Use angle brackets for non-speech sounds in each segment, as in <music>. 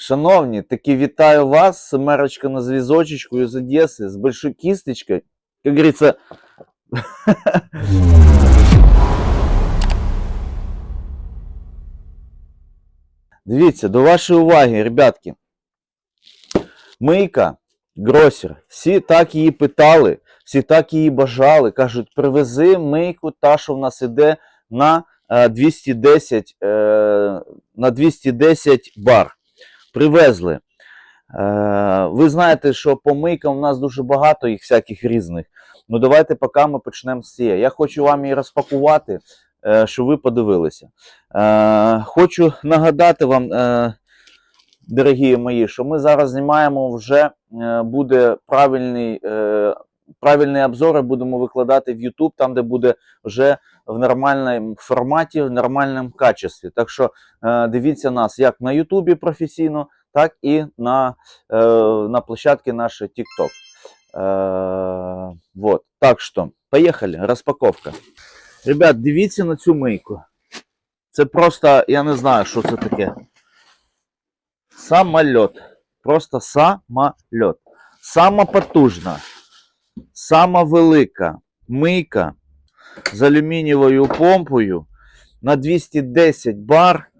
Шановні, таки вітаю вас, Семерочка на зв'язочечку из Одессы, с большой кисточкой. Как говорится, <laughs> Дивіться, до вашої уваги, ребятки. Мийка, гросер, всі так її питали, всі так її бажали. Кажуть, привези мийку, та, що в нас іде на е, 210, е, на 210 бар. Привезли. Е, ви знаєте, що по мийкам у нас дуже багато їх всяких різних. Ну давайте поки ми почнемо з цієї. Я хочу вам її розпакувати, е, щоб ви подивилися. Е, хочу нагадати вам, дорогі мої, що ми зараз знімаємо вже буде правильний, е, правильний обзор, і будемо викладати в YouTube, там, де буде вже в нормальному форматі, в нормальному качестві. Так що е, дивіться нас як на YouTube професійно, так і на, е, на площадке нашей TikTok. Е, вот. Так що, поїхали, розпаковка. Ребят, дивіться на цю мийку. Це просто, я не знаю, що це таке. Самольот. Просто самольот. Сама потужна, сама мийка з алюмінієвою помпою на 210 бар.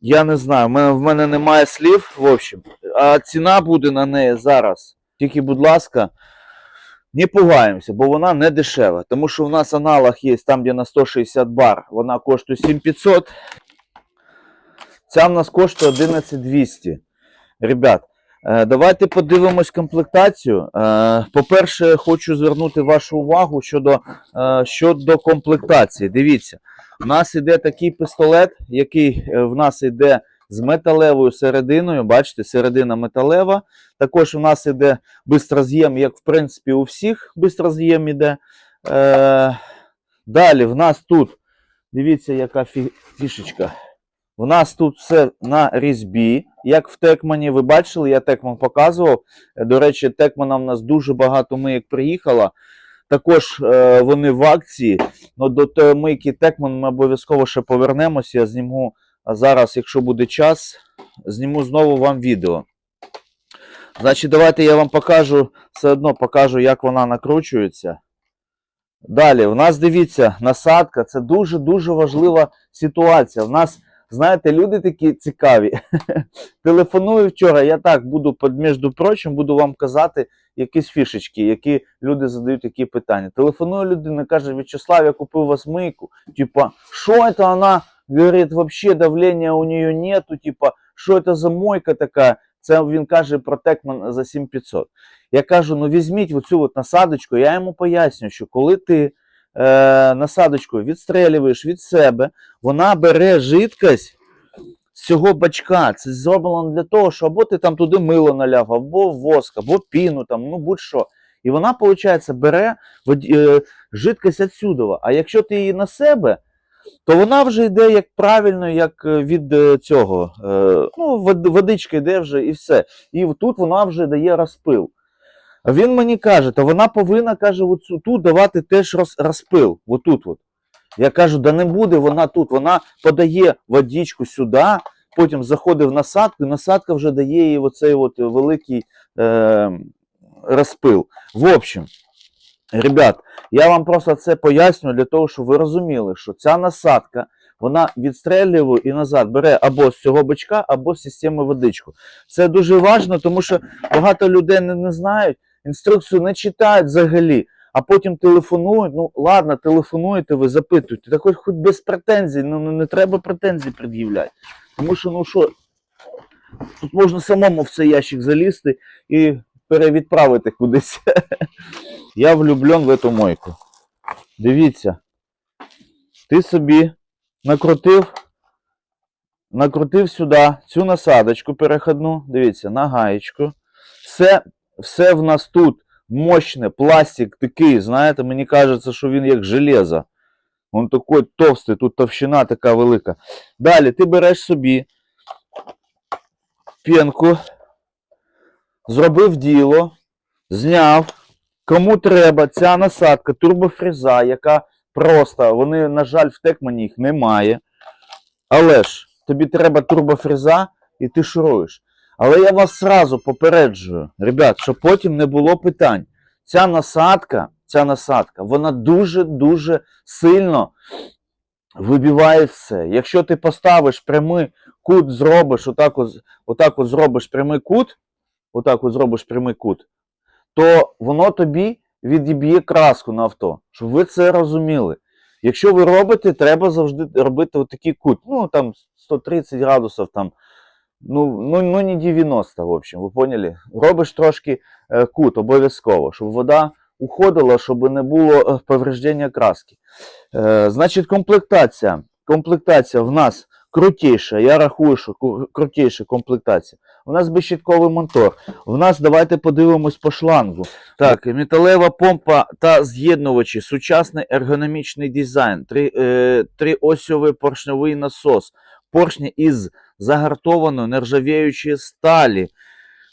Я не знаю, в мене, в мене немає слів. В общем, а ціна буде на неї зараз. Тільки, будь ласка, не пугаємося, бо вона не дешева. Тому що у нас аналог є там, де на 160 бар, вона коштує 7500. Ця в нас коштує 11200. Ребят, е, давайте подивимось комплектацію. Е, По-перше, хочу звернути вашу увагу щодо, е, щодо комплектації. Дивіться, у нас іде такий пістолет, який е, в нас іде з металевою серединою. Бачите, середина металева. Також у нас іде бистроз'єм, як в принципі у всіх бистроз'єм іде. Е, далі в нас тут, дивіться, яка фі- фішечка. В нас тут все на різьбі, як в Текмані. Ви бачили, я Текман показував. До речі, Текмана в нас дуже багато мийок приїхало. Також е, вони в акції. Ну, до тої мийки Текман ми обов'язково ще повернемося. Я зніму зараз, якщо буде час, зніму знову вам відео. Значить, давайте я вам покажу, все одно покажу, як вона накручується. Далі, в нас дивіться, насадка це дуже-дуже важлива ситуація. В нас, знаєте, люди такі цікаві. <laughs> Телефоную вчора, я так буду, між прочим, буду вам казати якісь фішечки, які люди задають які питання. Телефоную людина, каже, Вячеслав, я купив вас мийку. Типа, що це вона? Говорить, вообще давлення у нее нету, типа, що це за мойка така? Це він каже про Текман за 7500. Я кажу, ну візьміть оцю от насадочку, я йому поясню, що коли ти е, насадочкою відстрелюєш від себе, вона бере жидкость з цього бачка. Це зроблено для того, що або ти там туди мило наляв, або воск, або піну, там, ну будь-що. І вона, виходить, бере е, жидкость відсюди. А якщо ти її на себе, то вона вже йде як правильно, як е, від е, цього. Е, ну, водичка йде вже і все. І тут вона вже дає розпил. Він мені каже, то вона повинна, каже, оцю, тут давати теж роз, розпил. Отут от. Я кажу, да не буде вона тут. Вона подає водичку сюди, потім заходить в насадку, і насадка вже дає їй оцей от великий е, розпил. В общем, ребят, я вам просто це поясню для того, щоб ви розуміли, що ця насадка, вона відстрелює і назад бере або з цього бачка, або з системи водичку. Це дуже важливо, тому що багато людей не, не знають, інструкцію не читають взагалі, а потім телефонують. Ну, ладно, телефонуєте, ви запитуєте. Так хоч, хоч без претензій, ну не, не треба претензій пред'являти. Тому що, ну що, тут можна самому в цей ящик залізти і перевідправити кудись. <laughs> Я влюблен в эту мойку. Дивіться. Ти собі накрутив, накрутив сюди цю насадочку переходну. Дивіться, на гаєчку. Все, все в нас тут мощне, пластик такий, знаєте, мені кажеться, що він як железо. Він такий товстий, тут товщина така велика. Далі ти береш собі пенку, зробив діло, зняв. Кому треба ця насадка турбофреза, яка просто, вони, на жаль, в Текмані їх немає. Але ж тобі треба турбофреза, і ти шуруєш. Але я вас сразу попереджую, ребят, щоб потім не було питань. Ця насадка, ця насадка, вона дуже-дуже сильно вибиває все. Якщо ти поставиш прямий кут, зробиш, отак от, отак от зробиш прямий кут, отак от зробиш прямий кут, то воно тобі відіб'є краску на авто, щоб ви це розуміли. Якщо ви робите, треба завжди робити отакий кут. Ну, там 130 градусів, там, ну, ну, ну не 90, в общем, ви поняли? Робиш трошки е, кут обов'язково, щоб вода уходила, щоб не було е, повреждення краски. Е, значить, комплектація. Комплектація в нас крутіша. Я рахую, що крутіша комплектація. У нас безщитковий мотор. У нас давайте подивимось по шлангу. Так, металева помпа та з'єднувачі, сучасний ергономічний дизайн, три, е, триосьовий поршневий насос, поршні із загартованої нержавіючої сталі.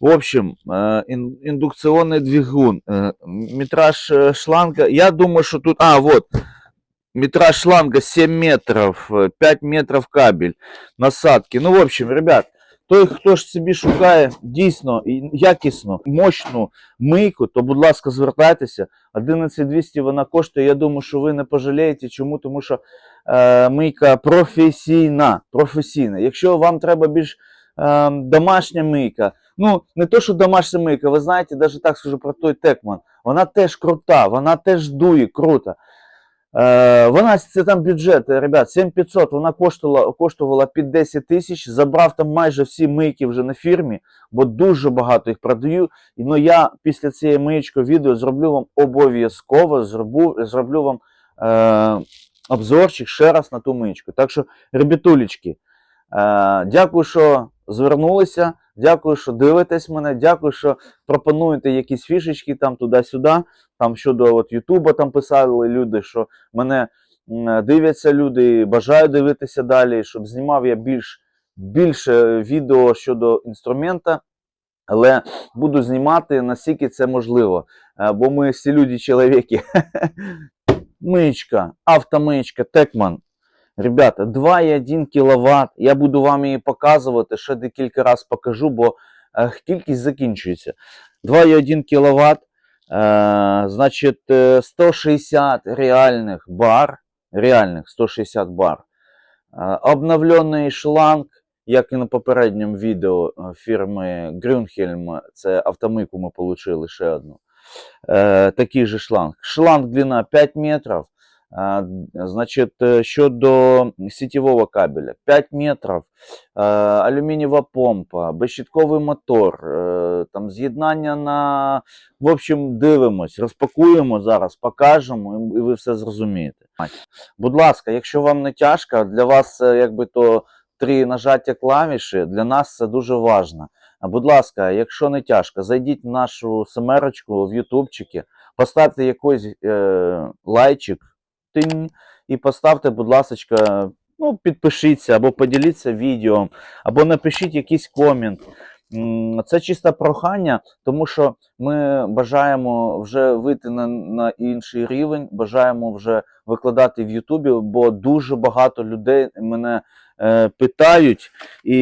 В общем, э, ин- индукционный двигун, э, метраж э, шланга, я думаю, что тут, а, вот, метраж шланга 7 метров, э, 5 метров кабель, насадки. Ну, в общем, ребят, той, хто ж собі шукає дійсно і якісну, мощну мийку, то, будь ласка, звертайтеся. 11200 вона коштує. Я думаю, що ви не пожалієте. Чому? Тому що е, мийка професійна. професійна. Якщо вам треба більш е, домашня мийка, ну, не то, що домашня мийка, ви знаєте, навіть так скажу про той Текман. Вона теж крута, вона теж дує круто. Е, вона це там бюджет, е, ребят, 7500, вона коштувала, коштувала під 10 тисяч. Забрав там майже всі мийки вже на фірмі, бо дуже багато їх продаю. Ну, я після цієї миєчки відео зроблю вам обов'язково, зроблю, зроблю вам е, обзорчик ще раз на ту миєчку. Так що, ребятулечки, дякую, що звернулися. Дякую, що дивитесь мене. Дякую, що пропонуєте якісь фішечки там туди-сюди. Там щодо от Ютуба там писали люди, що мене дивляться люди, і бажаю дивитися далі, щоб знімав я більш, більше відео щодо інструмента. Але буду знімати наскільки це можливо. Е, Бо ми всі люди чоловіки. <laughs> Мичка, автомичка, Текман. Ребята, 2,1 кВт. Я буду вам її показувати, ще декілька разів покажу, бо е, кількість закінчується. 2,1 кВт. Е, значить, е, 160 реальних бар. Реальних 160 бар. Е, Обновлений шланг, як і на попередньому відео е, фірми Grünhelm, це автомийку ми отримали ще одну. Е, такий же шланг. Шланг длина 5 метров. Е, Значит, э, щодо сетевого кабеля 5 метров, е, алюмінієва помпа, безщитковий мотор, е, там з'єднання на. В общем, дивимось, розпакуємо зараз, покажемо, і ви все зрозумієте. Будь ласка, якщо вам не тяжко, для вас це якби то три нажаття клавіші, для нас це дуже важливо. Будь ласка, якщо не тяжко, зайдіть в нашу семерочку в ютубчики, поставте якийсь е, лайчик тинь, і поставте, будь ласка, ну, підпишіться або поділіться відео, або напишіть якийсь комент. Це чисте прохання, тому що ми бажаємо вже вийти на, на інший рівень, бажаємо вже викладати в Ютубі, бо дуже багато людей мене е, питають, і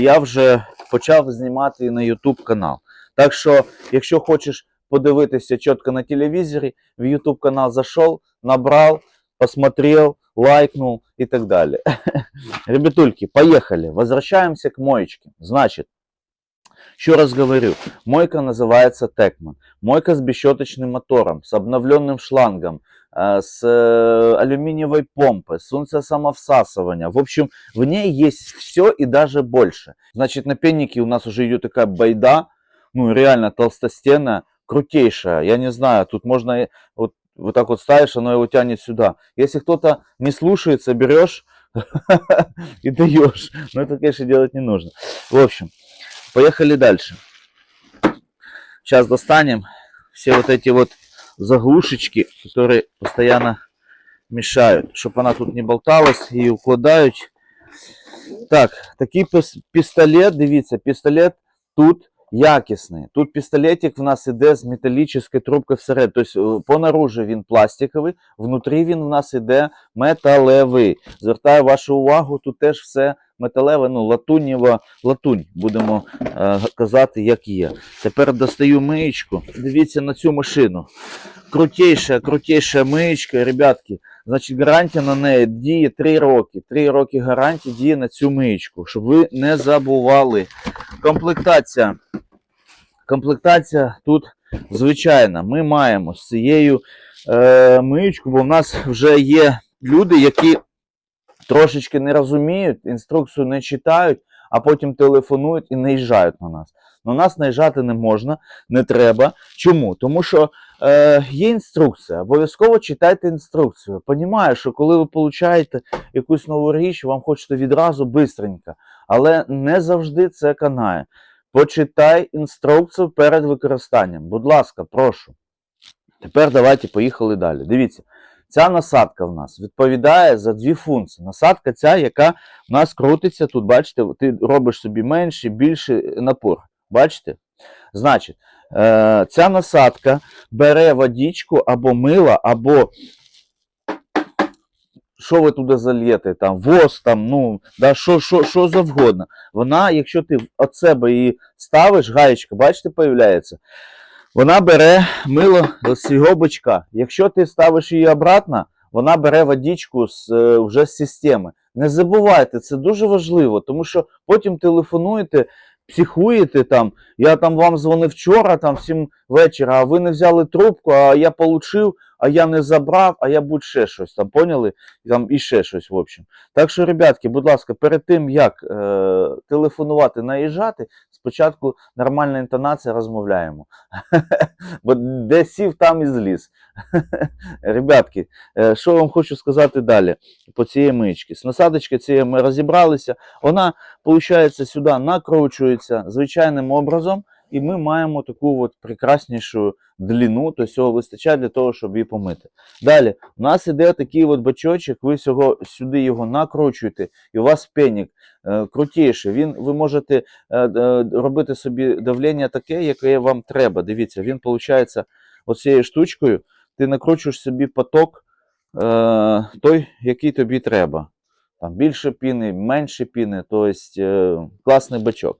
я вже почав знімати на YouTube канал. Так що, якщо хочеш подивитися чітко на телевізорі, в YouTube канал зайшов, набрав, посмотрел, лайкнул и так далее. <laughs> Ребятульки, поехали. Возвращаемся к моечке. Значит, еще раз говорю, мойка называется Текман. Мойка с бесщеточным мотором, с обновленным шлангом, э, с э, алюминиевой помпой, с самовсасывания. В общем, в ней есть все и даже больше. Значит, на пеннике у нас уже идет такая байда, ну реально толстостенная, крутейшая. Я не знаю, тут можно вот, вот так вот ставишь, оно его тянет сюда. Если кто-то не слушается, берешь <laughs> и даешь. Но это, конечно, делать не нужно. В общем, поехали дальше. Сейчас достанем все вот эти вот заглушечки, которые постоянно мешают, чтобы она тут не болталась и укладають. Так, такий пис- пістолет, дивіться, пістолет тут якісний. Тут пістолетик в нас іде з металічною трубкою всередині. Тобто е, по наружі він пластиковий, внутрі він в нас іде металевий. Звертаю вашу увагу, тут теж все металеве, ну латунєва латунь, будемо е, казати, як є. Тепер достаю миєчку. Дивіться на цю машину. Крутейша, крутейша миєчка, ребятки. Значить, гарантія на неї діє 3 роки. 3 роки гарантії діє на цю миєчку, щоб ви не забували. Комплектація. Комплектація тут звичайна. Ми маємо з цією е, миючкою, бо в нас вже є люди, які трошечки не розуміють, інструкцію не читають, а потім телефонують і наїжджають на нас. На нас наїжджати не можна, не треба. Чому? Тому що е, є інструкція. Обов'язково читайте інструкцію. Понімаю, що коли ви получаєте якусь нову річ, вам хочете відразу бистренько. Але не завжди це канає. Почитай інструкцію перед використанням. Будь ласка, прошу. Тепер давайте поїхали далі. Дивіться, ця насадка в нас відповідає за дві функції. Насадка ця, яка в нас крутиться тут, бачите, ти робиш собі менший, більший напор. Бачите? Значить, е, ця насадка бере водичку або мило, або що ви туди зальєте, там, воск, там, ну, да, що, що, що завгодно. Вона, якщо ти від себе її ставиш, гаєчка, бачите, появляється, вона бере мило з цього бочка. Якщо ти ставиш її обратно, вона бере водичку з, е, вже з системи. Не забувайте, це дуже важливо, тому що потім телефонуєте, психуєте там. Я там вам дзвонив вчора, там всім вечора, а ви не взяли трубку, а я получив, а я не забрав, а я будь ще щось там, поняли? Там і ще щось, в общем. Так що, ребятки, будь ласка, перед тим, як е, телефонувати, наїжджати, спочатку нормальна інтонація розмовляємо. <laughs> Бо де сів, там і зліз. <laughs> Ребятки, е, що вам хочу сказати далі по цієї мички. З насадочки цієї ми розібралися. Вона, виходить, сюди накручується звичайним образом, і ми маємо таку от прекраснішу длину, то цього вистачає для того, щоб її помити. Далі, у нас іде такий от бачочок, ви всього, сюди його накручуєте, і у вас пенік е, крутіший. Він, ви можете е, е, робити собі давлення таке, яке вам треба. Дивіться, він виходить оцією штучкою, ти накручуєш собі поток е, той, який тобі треба. Там більше піни, менше піни, тобто класний бачок.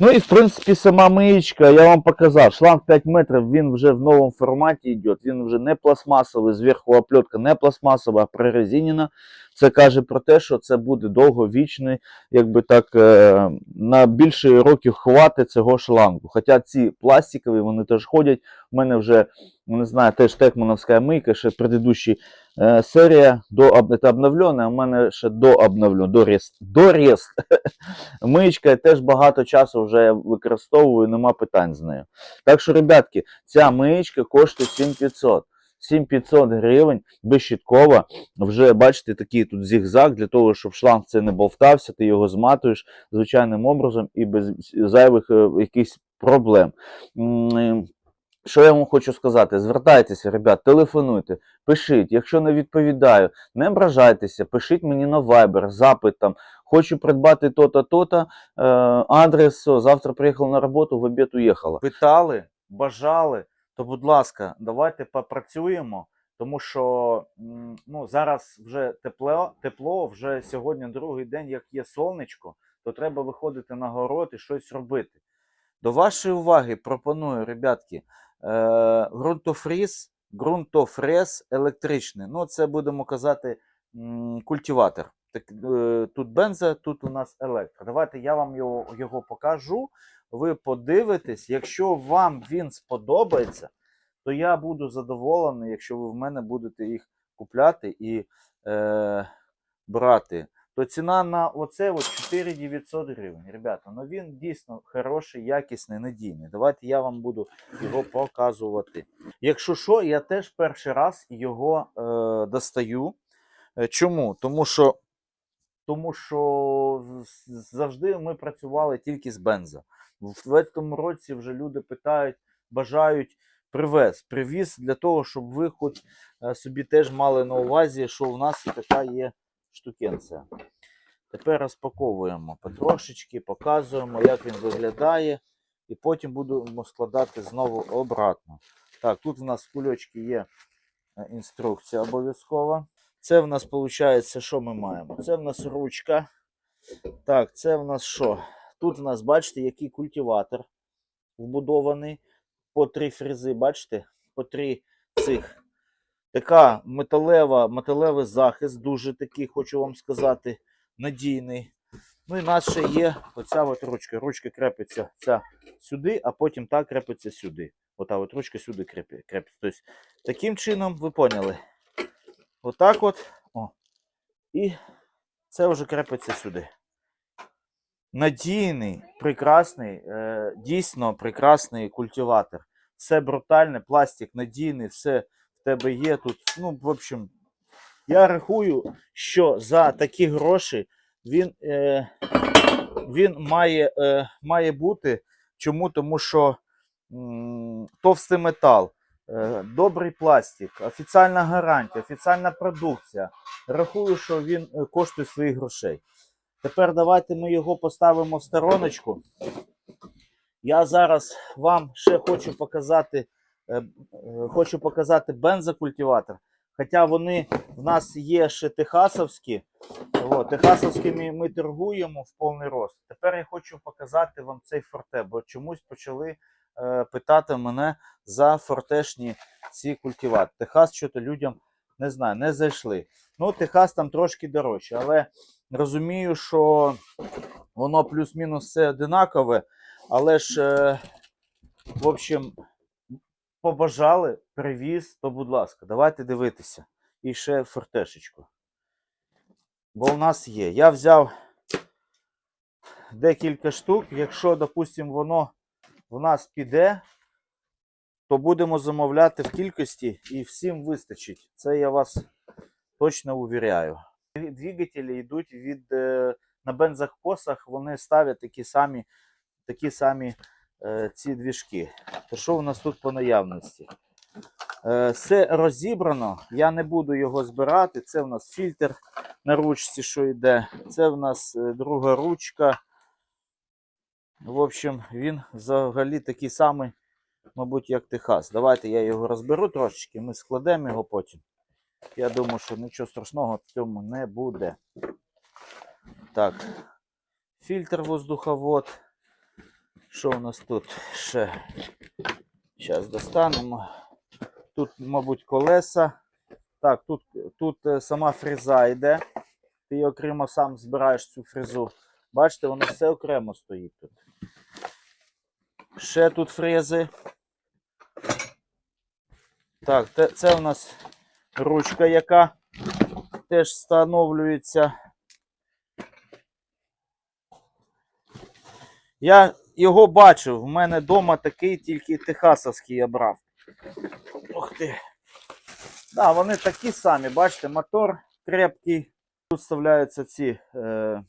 Ну і в принципі сама миєчка, я вам показав, шланг 5 метрів, він вже в новому форматі йде, він вже не пластмасовий, зверху оплетка не пластмасова, а прорезинена. Це каже про те, що це буде довговічний, якби так, е, на більше років хватить цього шлангу. Хоча ці пластикові, вони теж ходять. У мене вже, ну, не знаю, теж текмановська мийка, ще предыдущий е, серія до обновлена, у мене ще до обновлена, до рест. До рест. <laughs> Миєчка я теж багато часу вже використовую, нема питань з нею. Так що, ребятки, ця миєчка коштує 7500. 7500 гривень безщіткова. Вже бачите, такий тут зігзаг для того, щоб шланг це не болтався, ти його зматуєш звичайним образом і без зайвих е, якихось проблем. Що я вам хочу сказати? Звертайтеся, ребят, телефонуйте, пишіть. Якщо не відповідаю, не ображайтеся, пишіть мені на Viber, запит там. Хочу придбати то-то, то-то, е, адрес, завтра приїхала на роботу, в обід уїхала. Питали, бажали, то будь ласка, давайте попрацюємо, тому що ну, зараз вже тепло, тепло, вже сьогодні другий день, як є сонечко, то треба виходити на город і щось робити. До вашої уваги пропоную, ребятки, е, ґрунтофріз, ґрунтофрез електричний. Ну, це будемо казати культиватор. Так, е, тут бенза, тут у нас електро. Давайте я вам його, його покажу. Ви подивитесь, якщо вам він сподобається, то я буду задоволений, якщо ви в мене будете їх купляти і е, брати. То ціна на оце от 4900 гривень. Ребята, ну він дійсно хороший, якісний, надійний. Давайте я вам буду його показувати. Якщо що, я теж перший раз його е, достаю. Е, Чому? Тому що, тому що завжди ми працювали тільки з бенза. В цьому році вже люди питають, бажають привез. Привіз для того, щоб ви хоч е, собі теж мали на увазі, що в нас така є штукенція. Тепер розпаковуємо потрошечки, показуємо, як він виглядає. і потім будемо складати знову обратно. Так, тут в нас в кульочки є е, інструкція обов'язкова. Це в нас виходить, що ми маємо? Це в нас ручка. Так, це в нас що? Тут в нас, бачите, який культиватор вбудований. По три фрези, бачите? По три цих. Така металева, металевий захист, дуже такий, хочу вам сказати, надійний. Ну і в нас ще є оця от ручка. Ручка крепиться ця сюди, а потім та крепиться сюди. Ота от ручка сюди крепи- крепиться. Тобто, таким чином, ви поняли. Отак от. О. І це вже крепиться сюди. Надійний, прекрасний, е, дійсно прекрасний культиватор. Все брутальне, пластик надійний, все в тебе є тут. Ну, в общем, я рахую, що за такі гроші він, е, він має, е, має бути. Чому? Тому що м, товстий метал, е, добрий пластик, офіційна гарантія, офіційна продукція. Рахую, що він е, коштує своїх грошей. Тепер давайте ми його поставимо в стороночку. Я зараз вам ще хочу показати, е, е, хочу показати бензокультиватор. Хоча вони в нас є ще техасовські. От, техасовськими ми торгуємо в повний рост. Тепер я хочу показати вам цей форте, бо чомусь почали е, питати мене за фортешні ці культиватори. Техас що-то людям не знаю, не зайшли. Ну, Техас там трошки дорожче, але розумію, що воно плюс-мінус все одинакове, але ж, е, в общем, побажали, привіз, то будь ласка, давайте дивитися. І ще фортешечку. Бо в нас є. Я взяв декілька штук. Якщо, допустимо, воно в нас піде, то будемо замовляти в кількості і всім вистачить. Це я вас точно увіряю. Двигателі йдуть від е, на бензокосах, вони ставлять такі самі, такі самі е, ці двіжки. То що у нас тут по наявності? Е, все розібрано, я не буду його збирати. Це в нас фільтр на ручці, що йде. Це в нас друга ручка. В общем, він взагалі такий самий, мабуть, як Техас. Давайте я його розберу трошечки, ми складемо його потім. Я думаю, що нічого страшного в цьому не буде. Так, фільтр воздуховод. Що у нас тут ще? Зараз достанемо. Тут, мабуть, колеса. Так, тут, тут е, сама фреза йде. Ти окремо сам збираєш цю фрезу. Бачите, воно все окремо стоїть тут. Ще тут фрези. Так, це у нас ручка, яка теж встановлюється. Я його бачив. В мене вдома такий, тільки техасовський я брав. Ух ти. Да, вони такі самі, бачите, мотор крепкий. Тут вставляються ці е,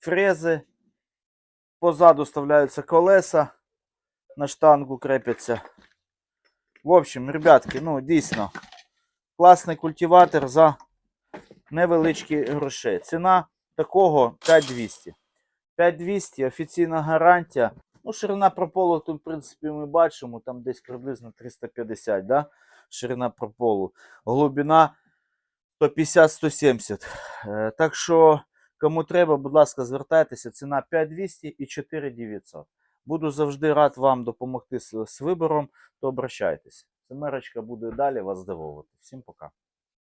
фрези. Позаду вставляються колеса. На штангу крепяться. В общем, ребятки, ну дійсно, класний культиватор за невеличкі гроші. Ціна такого 5200. 5200, офіційна гарантія. Ну, ширина прополу тут, в принципі, ми бачимо, там десь приблизно 350, да? ширина прополу. Глибина 150-170. Е, Так що, кому треба, будь ласка, звертайтеся. Ціна 5200 і 4900. Буду завжди рад вам допомогти з вибором, то обращайтеся. Семерочка буде далі вас здивовувати. Всім пока.